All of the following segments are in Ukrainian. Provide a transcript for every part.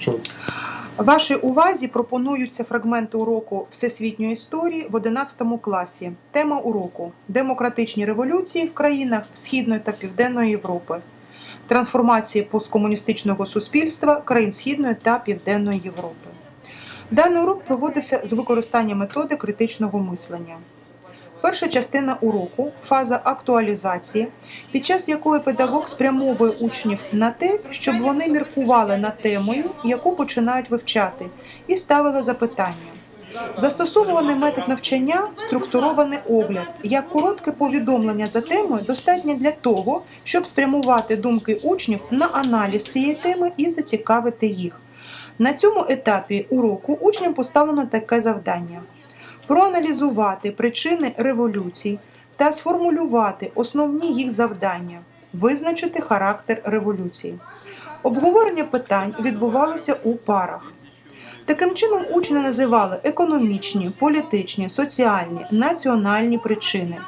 Що? Вашій увазі пропонуються фрагменти уроку всесвітньої історії в 11 класі. Тема уроку демократичні революції в країнах Східної та Південної Європи, трансформації посткомуністичного суспільства країн Східної та Південної Європи. Даний урок проводився з використанням методи критичного мислення. Перша частина уроку фаза актуалізації, під час якої педагог спрямовує учнів на те, щоб вони міркували над темою, яку починають вивчати, і ставили запитання. Застосований метод навчання структурований огляд, як коротке повідомлення за темою достатньо для того, щоб спрямувати думки учнів на аналіз цієї теми і зацікавити їх. На цьому етапі уроку учням поставлено таке завдання: проаналізувати причини революцій та сформулювати основні їх завдання, визначити характер революції. Обговорення питань відбувалося у парах. Таким чином, учні називали економічні, політичні, соціальні, національні причини.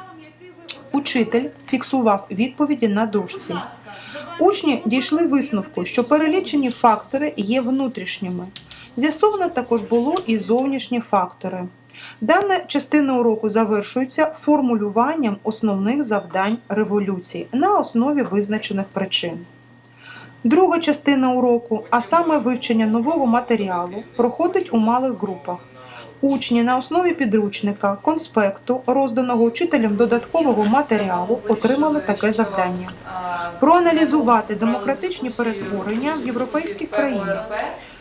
Учитель фіксував відповіді на дошці. Учні дійшли висновку, що перелічені фактори є внутрішніми. З'ясовано також було і зовнішні фактори. Дана частина уроку завершується формулюванням основних завдань революції на основі визначених причин. Друга частина уроку, а саме вивчення нового матеріалу, проходить у малих групах. Учні на основі підручника, конспекту, розданого учителем додаткового матеріалу, отримали таке завдання: проаналізувати демократичні перетворення в європейських країнах,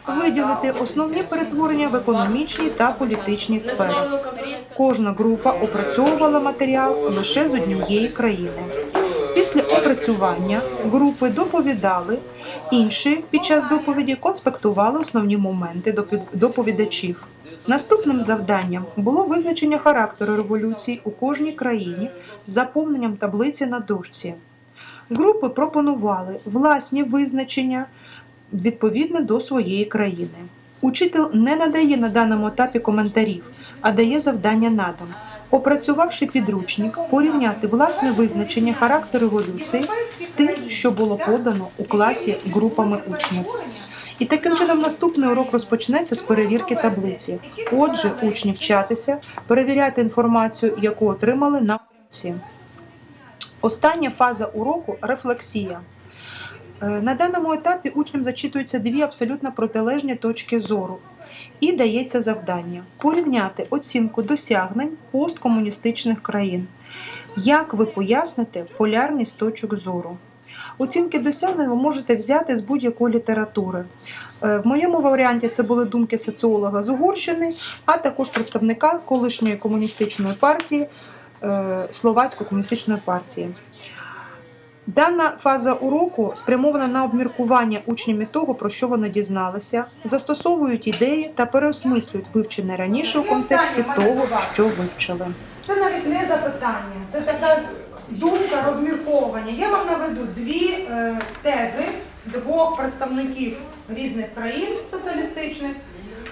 виділити основні перетворення в економічній та політичній сферах. Кожна група опрацьовувала матеріал лише з однієї країни. Після опрацювання групи доповідали, інші під час доповіді конспектували основні моменти доповідачів. Наступним завданням було визначення характеру революції у кожній країні з заповненням таблиці на дошці. Групи пропонували власні визначення відповідно до своєї країни. Учитель не надає на даному етапі коментарів, а дає завдання на дом. Опрацювавши підручник, порівняти власне визначення характеру революції з тим, що було подано у класі групами учнів. І таким чином наступний урок розпочнеться з перевірки таблиці. Отже, учні вчатися, перевіряти інформацію, яку отримали на уроці. Остання фаза уроку рефлексія. Е, На даному етапі учням зачитуються дві абсолютно протилежні точки зору. І дається завдання порівняти оцінку досягнень посткомуністичних країн. Як ви поясните полярність точок зору? Оцінки досягнень ви можете взяти з будь-якої літератури. Е, В моєму варіанті це були думки соціолога з Угорщини, а також представника колишньої комуністичної партії, е, Словацької комуністичної партії. Дана фаза уроку спрямована на обміркування учнями того, про що вони дізналися, застосовують ідеї та переосмислюють вивчене раніше у контексті того, що вивчили. Це навіть не запитання, це така думка розмірковування. Я вам наведу дві е, тези двох представників різних країн соціалістичних.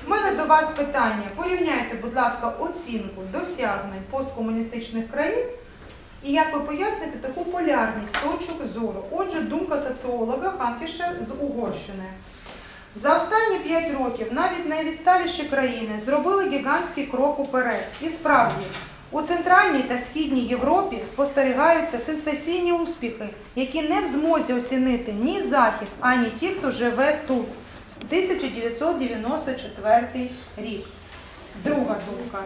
У мене до вас питання. Порівняйте, будь ласка, оцінку досягнень посткомуністичних країн і як ви поясните таку полярність точок зору? Отже, думка соціолога Ханкіша з Угорщини. За останні 5 років навіть найвідсталіші країни зробили гігантський крок уперед. І справді, у Центральній та Східній Європі спостерігаються сенсаційні успіхи, які не в змозі оцінити ні Захід, ані ті, хто живе тут. 1994 рік. Друга думка.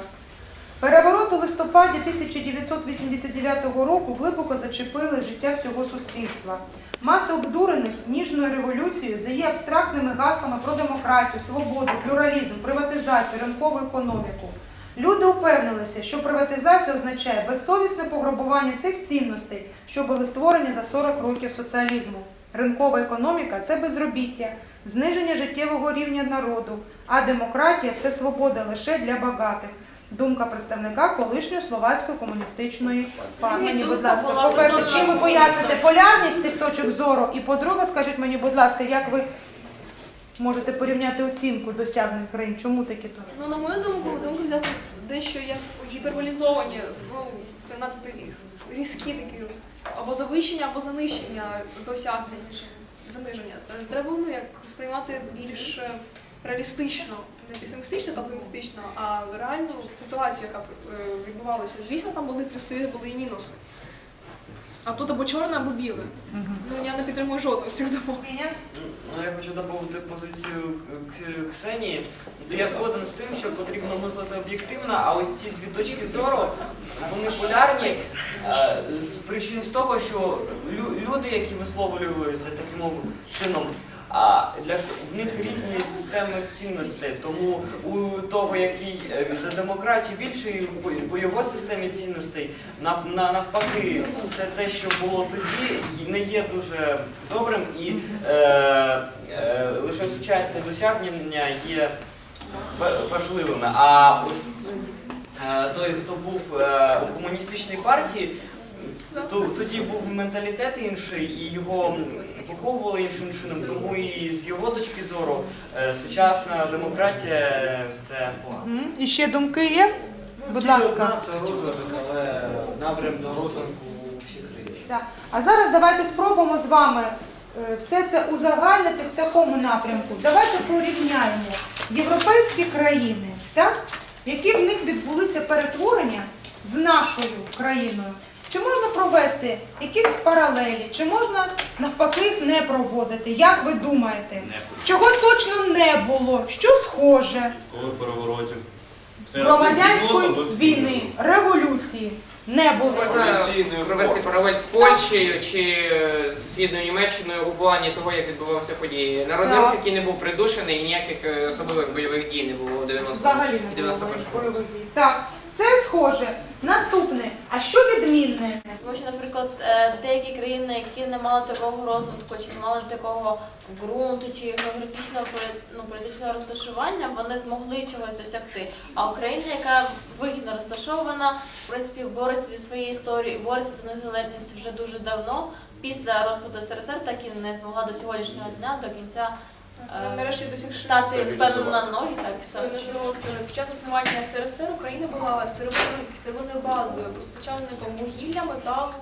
Переворот у листопаді 1989 року глибоко зачепили життя всього суспільства. Маси обдурених ніжною революцією за її абстрактними гаслами про демократію, свободу, плюралізм, приватизацію, ринкову економіку. Люди упевнилися, що приватизація означає безсовісне пограбування тих цінностей, що були створені за 40 років соціалізму. Ринкова економіка це безробіття, зниження життєвого рівня народу, а демократія це свобода лише для багатих. Думка представника колишньої словацької комуністичної партії. Мені, будь ласка, по-перше, чим ви поясните полярність цих точок зору? І по-друге, скажіть мені, будь ласка, як ви можете порівняти оцінку досягнень країн? Чому такі точки? Ну, на мою думку, думку взяти дещо як гіперболізовані, ну, це надто різ- різкі такі, або завищення, або занищення досягнень. заниження. Е, Треба ну як сприймати більш е, реалістично, не песимістично та оптимістично, а реальну ситуацію, яка е, відбувалася. Звісно, там були плюси, були і мінуси. А тут або чорне, або біле. Ну я не підтримую жодного з цих думок. Ну, я хочу доповнити позицію К- Ксенії. Я згоден з тим, що потрібно мислити об'єктивно, а ось ці дві точки зору, вони полярні е, з причин з того, що лю- люди, які висловлюються таким чином, а для в них різні системи цінностей. Тому у того, який е, за демократію більше, і по- його системі цінностей, на, на навпаки, все те, що було тоді, не є дуже добрим і е, е, лише сучасні досягнення є ва- важливими. А ось е, той, хто був е, у комуністичній партії, тоді був менталітет інший, і його виховували іншим чином, тому і з його точки зору е, сучасна демократія це погано. І ще думки є? Будь ласка. розвиток, але напрям до розвитку всіх. Так. А зараз давайте спробуємо з вами е, все це узагальнити в такому напрямку. Давайте порівняємо європейські країни, так? які в них відбулися перетворення з нашою країною. Чи можна провести якісь паралелі, чи можна навпаки їх не проводити? Як ви думаєте? Чого точно не було? Що схоже? Військових переворотів. Все Громадянської війни, революції не було. Можна провести паралель з Польщею чи з Східною Німеччиною у плані того, як відбувалися події. Народний Так. рух, який не був придушений, і ніяких е, особливих бойових дій не було у 90 Взагалі і не було 91 році. бойових дій. Так, це схоже. Наступне. А що відмінне? Тому що, наприклад, е, деякі країни, які не мали такого розвитку, чи не мали такого ґрунту, чи географічного ну, політичного розташування, вони змогли чогось досягти. А Україна, яка вигідно розташована, в принципі, бореться зі своєю історією, і бореться за незалежність вже дуже давно. Після розпаду СРСР так і не змогла до сьогоднішнього дня, до кінця Е, Нарешті сих стати впевнено на ноги, так Саме Під час існування СРСР Україна була сировинною сировинною базою, постачальником вугілля, металу.